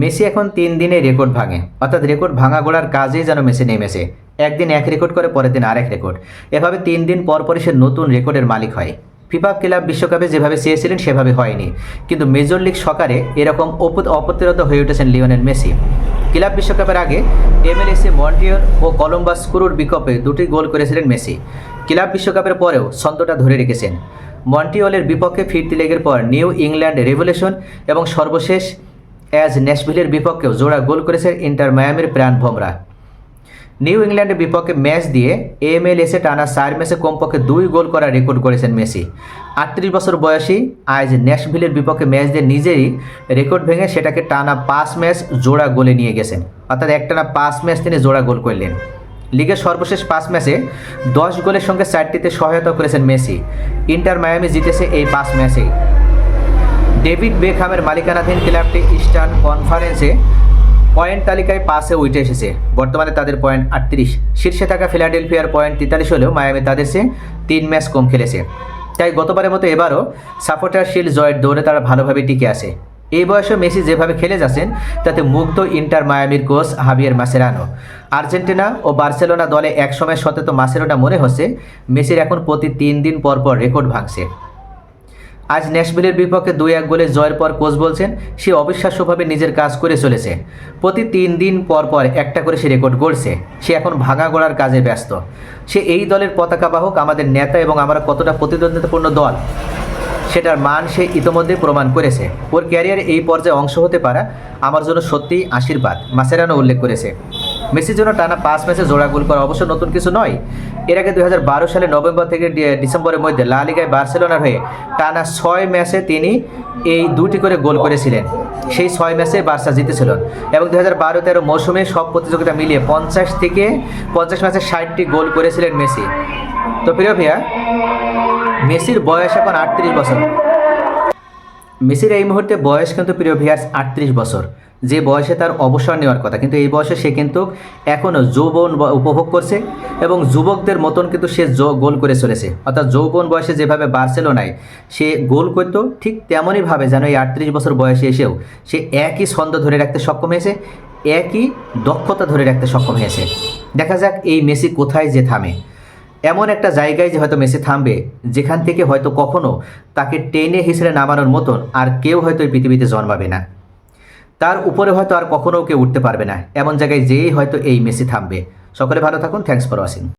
Messi এখন তিন দিনে রেকর্ড ভাঙে। অর্থাৎ রেকর্ড ভাঙা গোড়ার কাজেই যেন মেসি নেমেছে। একদিন এক রেকর্ড করে, পরের দিন আরেক রেকর্ড। এভাবে তিন দিন পর পরই সে নতুন রেকর্ডের মালিক হয়। ফিফা ক্লাব বিশ্বকাপে যেভাবে চেয়েছিলেন, সেভাবে হয়নি। কিন্তু মেজর লিগ সকারে এরকম অপ- অপ্রতিরত হয়ে উঠেছেন লিওনেল মেসি। ক্লাব বিশ্বকাপের আগে এমএলএসি মন্টিয়র ও কলম্বাস ক্রুর বিকপে দুটি গোল করেছিলেন মেসি। ক্লাব বিশ্বকাপের পরেও ছন্দটা ধরে রেখেছেন। মন্টিওলের বিপক্ষে ফিরতি লেগের পর নিউ ইংল্যান্ড রেভলিউশন এবং সর্বশেষ অ্যাজ ন্যাশভিলের বিপক্ষেও জোড়া গোল করেছে ইন্টার মায়ামির প্রাণ ভোমরা। নিউ ইংল্যান্ডের বিপক্ষে ম্যাচ দিয়ে এমএলএসে টানা চার ম্যাচে কমপক্ষে দুই গোল করার রেকর্ড করেছেন মেসি। আটত্রিশ বছর বয়সী আজ ন্যাশভিলের বিপক্ষে ম্যাচ দিয়ে নিজেরই রেকর্ড ভেঙে সেটাকে টানা পাঁচ ম্যাচ জোড়া গোলে নিয়ে গেছেন। অর্থাৎ একটানা পাঁচ ম্যাচ তিনি জোড়া গোল করলেন। লিগের সর্বশেষ পাঁচ ম্যাচে দশ গোলের সঙ্গে চারটিতে সহায়তা করেছেন মেসি। ইন্টার মায়ামি জিতেছে এই পাঁচ ম্যাচেই। ডেভিড বেকহামের মালিকানাধীন ক্লাবটি ইস্টার্ন কনফারেন্সে পয়েন্ট তালিকায় পাশে উঠে এসেছে। বর্তমানে তাদের পয়েন্ট আটত্রিশ। শীর্ষে থাকা ফিলাডেলফিয়ার পয়েন্ট তেতাল্লিশ হলেও মায়ামি তাদের সে তিন ম্যাচ কম খেলেছে। তাই গতবারের মতো এবারও সাপোর্টার শিল্ড জয়ের দৌড়ে তারা ভালোভাবে টিকে আসে এই বয়সে মেসি যেভাবে খেলে যাচ্ছেন, তাতে মুগ্ধ ইন্টার মায়ামির কোচ হাবিয়ার মাসেরানো। আর্জেন্টিনা ও বার্সেলোনা দলে একসময় সতেত মাসেরোটা মনে হচ্ছে, মেসির এখন প্রতি তিন দিন পর পর রেকর্ড ভাঙছে। আজ ন্যাশভিলের বিপক্ষে দুই এক গোলে জয়ের পর কোচ বলছেন, সে অবিশ্বাস্যভাবে নিজের কাজ করে চলেছে। প্রতি তিন দিন পর পর একটা করে সে রেকর্ড গড়ছে। সে এখন ভাঙা গড়ার কাজে ব্যস্ত। সে এই দলের পতাকা বাহক, আমাদের নেতা এবং আমরা কতটা প্রতিদ্বন্দ্বিতাপূর্ণ দল, সেটার মান সে ইতোমধ্যে প্রমাণ করেছে। ওর ক্যারিয়ারে এই পর্যায়ে অংশ হতে পারা আমার জন্য সত্যিই আশীর্বাদ মাসেরানো উল্লেখ করেছে। মেসির জন্য টানা পাঁচ ম্যাচে জোড়া গোল করা অবশ্য নতুন কিছু নয়। এর আগে দু হাজার বারো সালে নভেম্বর থেকে ডিসেম্বরের মধ্যে লা লিগায় বার্সেলোনার হয়ে টানা ছয় ম্যাচে তিনি এই দুটি করে গোল করেছিলেন। সেই ছয় ম্যাচে বার্সা জিতেছিল। এবং দু হাজার বারো তেরো মৌসুমে সব প্রতিযোগিতা মিলিয়ে পঞ্চাশ থেকে পঞ্চাশ ম্যাচে ষাটটি গোল করেছিলেন মেসি। তো প্রিয় ভাইয়া, মেসির বয়স এখন আটত্রিশ বছর। মেসির এই মুহূর্তে বয়স কিন্তু প্রিয় ভিয়ার্স আটত্রিশ বছর। যে বয়সে তার অবসর নেওয়ার কথা, কিন্তু এই বয়সে সে কিন্তু এখনও যৌবন উপভোগ করছে এবং যুবকদের মতন কিন্তু সে গোল করে চলেছে। অর্থাৎ যৌবন বয়সে যেভাবে বার্সেলোনায় সে গোল করতো, ঠিক তেমনইভাবে যেন এই আটত্রিশ বছর বয়সে এসেও সে একই ছন্দ ধরে রাখতে সক্ষম হয়েছে, একই দক্ষতা ধরে রাখতে সক্ষম হয়েছে। দেখা যাক এই মেসি কোথায় যে থামে। এমন একটা জায়গায় যে হয়তো মেসি থামবে, যেখান থেকে হয়তো কখনো তাকে টেনে হিসেবে নামানোর মতন আর কেউ হয়তো এই পৃথিবীতে জন্মাবে না। তার উপরে হয়তো আর কখনও কেউ উঠতে পারবে না। এমন জায়গায় যেয়েই হয়তো এই মেসি থামবে। সকলে ভালো থাকুন। Thanks for watching